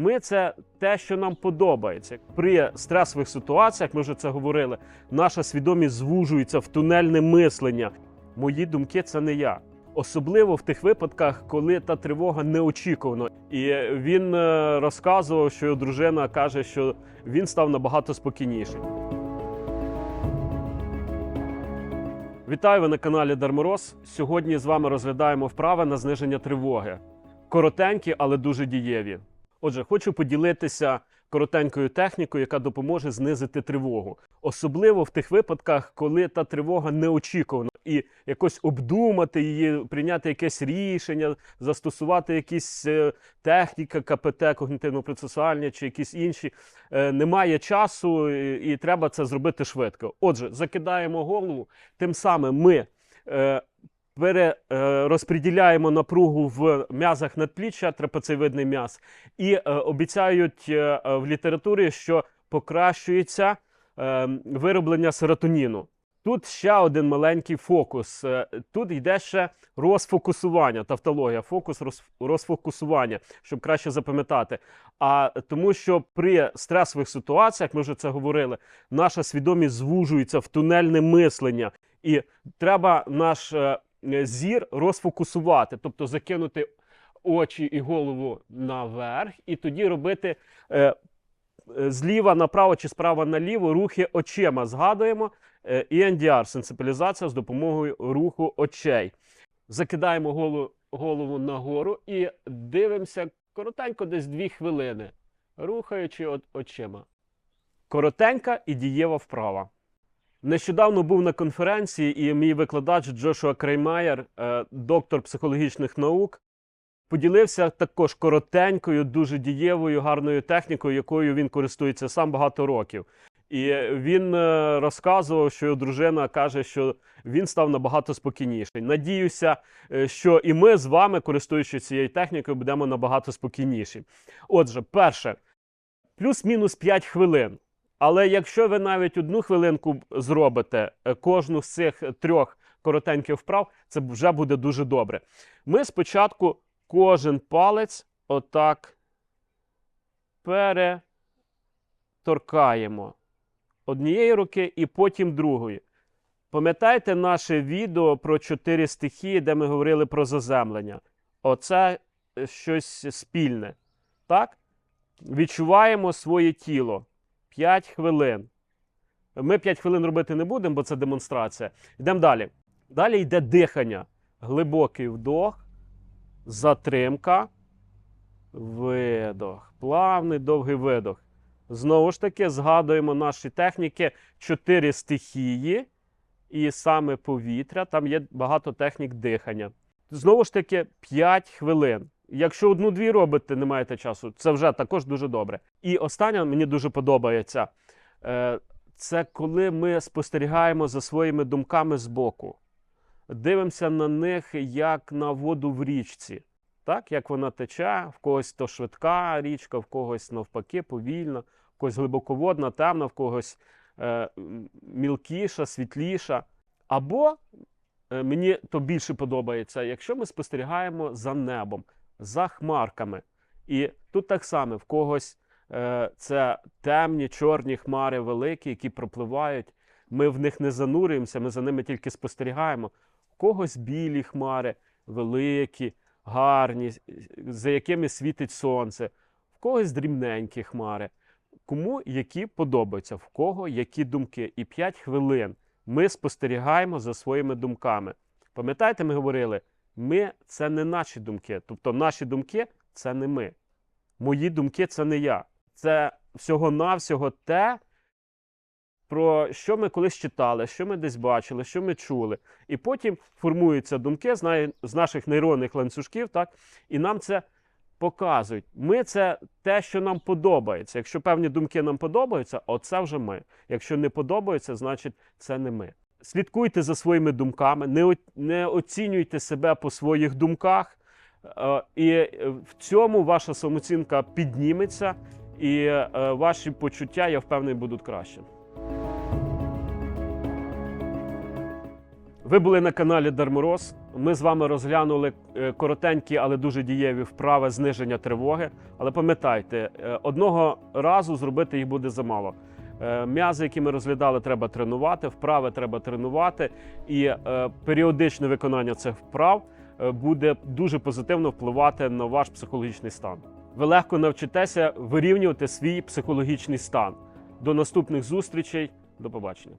Ми це те, що нам подобається. При стресових ситуаціях, ми вже це говорили, наша свідомість звужується в тунельне мислення. Мої думки це не я. Особливо в тих випадках, коли та тривога неочікувана. І він е, розказував, що його дружина каже, що він став набагато спокійніший. Вітаю ви на каналі Дармороз. Сьогодні з вами розглядаємо вправи на зниження тривоги. Коротенькі, але дуже дієві. Отже, хочу поділитися коротенькою технікою, яка допоможе знизити тривогу, особливо в тих випадках, коли та тривога неочікувана, і якось обдумати її, прийняти якесь рішення, застосувати якісь е, техніки КПТ, когнітивно-процесуальні чи якісь інші. Е, немає часу, і, і треба це зробити швидко. Отже, закидаємо голову, тим самим ми. Е, перерозподіляємо напругу в м'язах надпліччя, трапецевидний м'яз, і е, обіцяють е, в літературі, що покращується е, вироблення серотоніну. Тут ще один маленький фокус. Е, Тут йде ще розфокусування, тавтологія, фокус розфокусування, щоб краще запам'ятати. А тому, що при стресових ситуаціях, ми вже це говорили, наша свідомість звужується в тунельне мислення, і треба наш е, зір розфокусувати, тобто закинути очі і голову наверх, і тоді робити е, е, зліва направо чи справа наліво рухи очима. Згадуємо е, EMDR – сенсибілізація з допомогою руху очей. Закидаємо голову, голову нагору і дивимося коротенько, десь дві хвилини, рухаючи очима. Коротенька і дієва вправа. Нещодавно був на конференції, і мій викладач Джошуа Креймаєр, е, доктор психологічних наук, поділився також коротенькою, дуже дієвою, гарною технікою, якою він користується сам багато років. І він е, розказував, що його дружина каже, що він став набагато спокійніший. Надіюся, е, що і ми з вами, користуючись цією технікою, будемо набагато спокійніші. Отже, перше, плюс-мінус 5 хвилин. Але якщо ви навіть одну хвилинку зробите е, кожну з цих трьох коротеньких вправ, це вже буде дуже добре. Ми спочатку кожен палець отак переторкаємо однієї руки і потім другої. Пам'ятаєте наше відео про чотири стихії, де ми говорили про заземлення? Оце е, щось спільне. Так? Відчуваємо своє тіло. 5 хвилин. Ми 5 хвилин робити не будемо, бо це демонстрація. Йдемо далі. Далі йде дихання. Глибокий вдох, затримка, видох. Плавний довгий видох. Знову ж таки, згадуємо наші техніки чотири стихії, і саме повітря. Там є багато технік дихання. Знову ж таки, 5 хвилин. Якщо одну-дві робите, не маєте часу, це вже також дуже добре. І останнє мені дуже подобається. Е, Це коли ми спостерігаємо за своїми думками збоку, дивимося на них як на воду в річці. Так, як вона тече, в когось то швидка річка, в когось навпаки, повільна, в когось глибоководна, темна, в когось е, мілкіша, світліша. Або е, мені то більше подобається, якщо ми спостерігаємо за небом за хмарками. І тут так само в когось е, це темні, чорні хмари великі, які пропливають. Ми в них не занурюємося, ми за ними тільки спостерігаємо. В когось білі хмари, великі, гарні, за якими світить сонце, в когось дрібненькі хмари. Кому які подобаються, в кого які думки. І 5 хвилин ми спостерігаємо за своїми думками. Пам'ятаєте, ми говорили, ми це не наші думки. Тобто наші думки це не ми. Мої думки це не я. Це всього-навсього те, про що ми колись читали, що ми десь бачили, що ми чули. І потім формуються думки з, наших нейронних ланцюжків, так? і нам це показують. Ми це те, що нам подобається. Якщо певні думки нам подобаються, оце вже ми. Якщо не подобаються, значить це не ми. Слідкуйте за своїми думками, не, оцінюйте себе по своїх думках, е, і е, в цьому ваша самооцінка підніметься, і е, ваші почуття, я впевнений, будуть краще. Ви були на каналі Дармороз. Ми з вами розглянули коротенькі, але дуже дієві вправи зниження тривоги. Але пам'ятайте, одного разу зробити їх буде замало. Е, М'язи, які ми розглядали, треба тренувати, вправи треба тренувати, і е, періодичне виконання цих вправ е, буде дуже позитивно впливати на ваш психологічний стан. Ви легко навчитеся вирівнювати свій психологічний стан. До наступних зустрічей, до побачення.